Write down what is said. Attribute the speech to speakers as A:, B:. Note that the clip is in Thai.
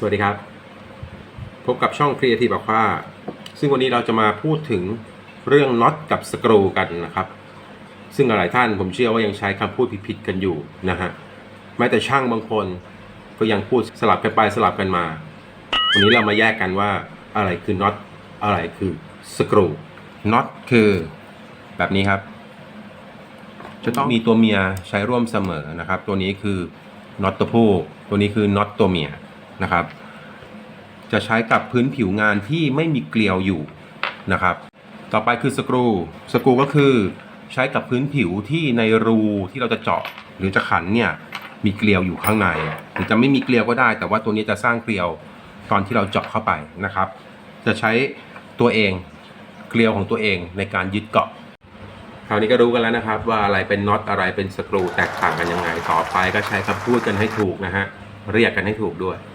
A: สวัสดีครับ พบกับช่อง Creative บอกว่า ซึ่งวันนี้เราจะมาพูดถึงเรื่องน็อตกับสกรูกันนะครับ ซึ่งหลายท่านผมเชื่อว่ายังใช้คำพูดผิดๆกันอยู่นะฮะแม้แต่ช่างบางคนก็ยังพูดสลับกันไปสลับกันมา วันนี้เรามาแยกกันว่าอะไรคือน็อตอะไรคือสกรูน็อตคือแบบนี้ครับ จะต้องมีตัวเมียใช้ร่วมเสมอนะครับ ตัวนี้คือน็อตตัวผู้ ตัวนี้คือน็อตตัวเมีย นะครับ จะใช้กับพื้นผิวงานที่ไม่มีเกลียวอยู่นะครับ ต่อไปคือสกรู สกรูก็คือใช้กับพื้นผิวที่ในรูที่เราจะเจาะหรือจะขันเนี่ยมีเกลียวอยู่ข้างใน หรือจะไม่มีเกลียวก็ได้ แต่ว่าตัวนี้จะสร้างเกลียวตอนที่เราเจาะเข้าไปนะครับ จะใช้ตัวเองเกลียวของตัวเองในการยึดเกาะคราวนี้ก็รู้กันแล้วนะครับ ว่าอะไรเป็นน็อตอะไรเป็นสกรูแตกต่างกันยังไงต่อไปก็ใช้คำพูดกันให้ถูกนะฮะเรียกกันให้ถูกด้วย